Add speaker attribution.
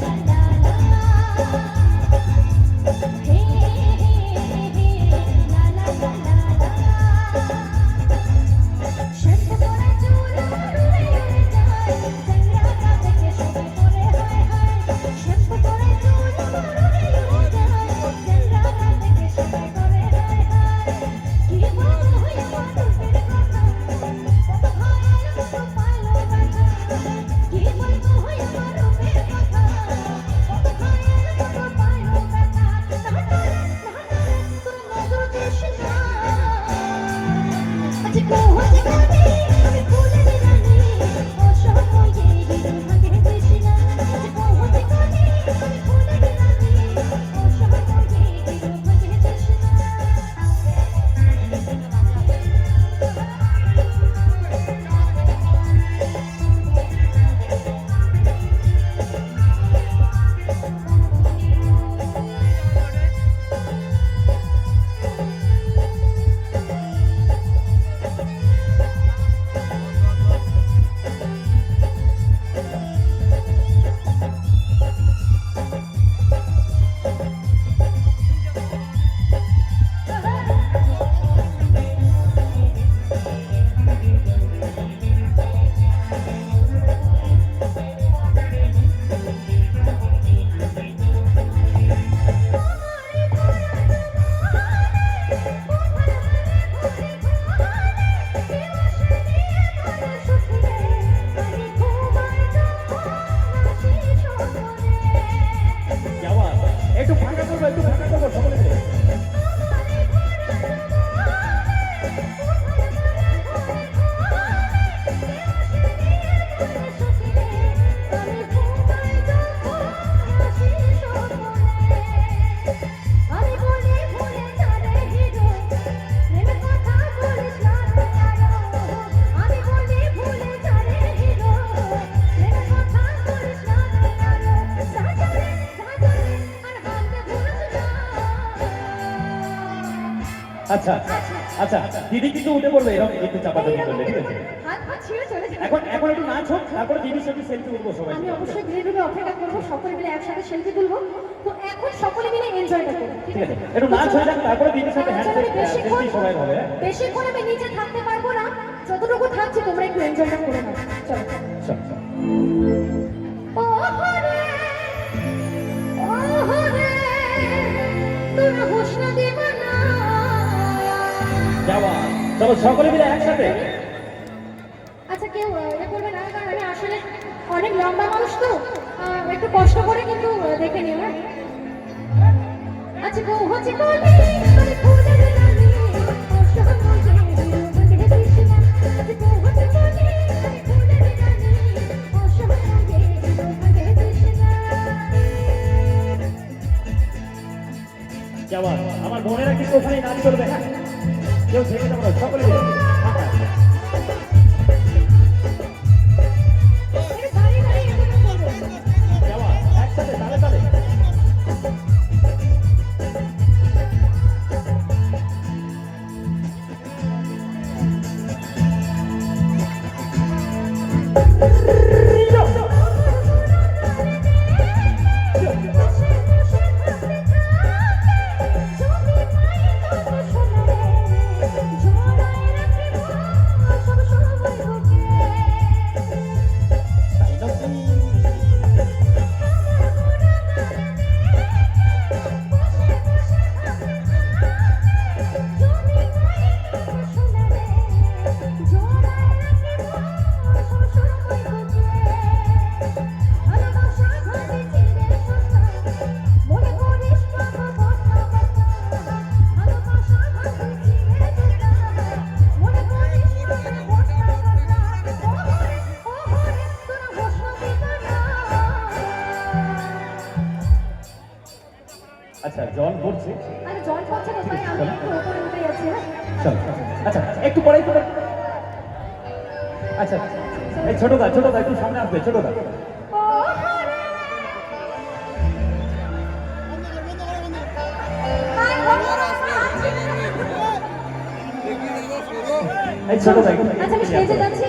Speaker 1: 啦啦啦啦
Speaker 2: যাওয়া আচ্ছা আচ্ছা দিদি কিন্তু উঠে পড়বে এরকম একটু চাপাচাপি করলে ঠিক আছে? এখন এখন একটু নাচ হোক তারপরে দিদির সাথে সেলফি উঠবো সবাই।
Speaker 1: আমি অবশ্যই ধীরে ধীরে অপেক্ষা করব সকলে মিলে একসাথে সেলফি তুলবো। তো এখন সকলে মিলে এনজয়টা করব
Speaker 2: ঠিক আছে একটু নাচ হয়ে যাক তারপরে দিদির সাথে সবাই হবে?
Speaker 1: বেশিক্ষণ আমি নিচে থাকতে পারব না যতটুকু থাকছি তোমরা একটু এনজয়টা করে নাও চলো। ও হরে ও হরে তোরা দিবানা
Speaker 2: যাওয়া। চলো সকলে মিলে একসাথে।
Speaker 1: আচ্ছা কেউ আহ, করবে না কারণ আমি আসলে অনেক লম্বা মানুষ তো একটু কষ্ট করে কিন্তু দেখে নিও হ্যাঁ? আচ্ছা গো হচ্ছে কলি কলি ফুলের রানী অসহ মজে মজে কৃষ্ণা আচ্ছা গো হচ্ছে কলি কলি ফুলের রানী অসহ মজে মজে কৃষ্ণা
Speaker 2: যাওয়া। আমার বোনেরা কিন্তু ওখানে নাচ করবে? হ্যাঁ কেউ থেকে যাব না, সকলে মিলে ফাঁকা।
Speaker 1: এর
Speaker 2: জল পড়ছে
Speaker 1: আরে জল পড়ছে তো আমি একটু উপরে উঠে যাচ্ছি হ্যাঁ?
Speaker 2: চল আচ্ছা একটু পরে একটু আচ্ছা এই ছোট দা ছোট দা একটু সামনে আসবে ছোট দা।
Speaker 1: আছি।
Speaker 2: এই ছোট দা
Speaker 1: আচ্ছা আমি স্টেজে যাচ্ছি।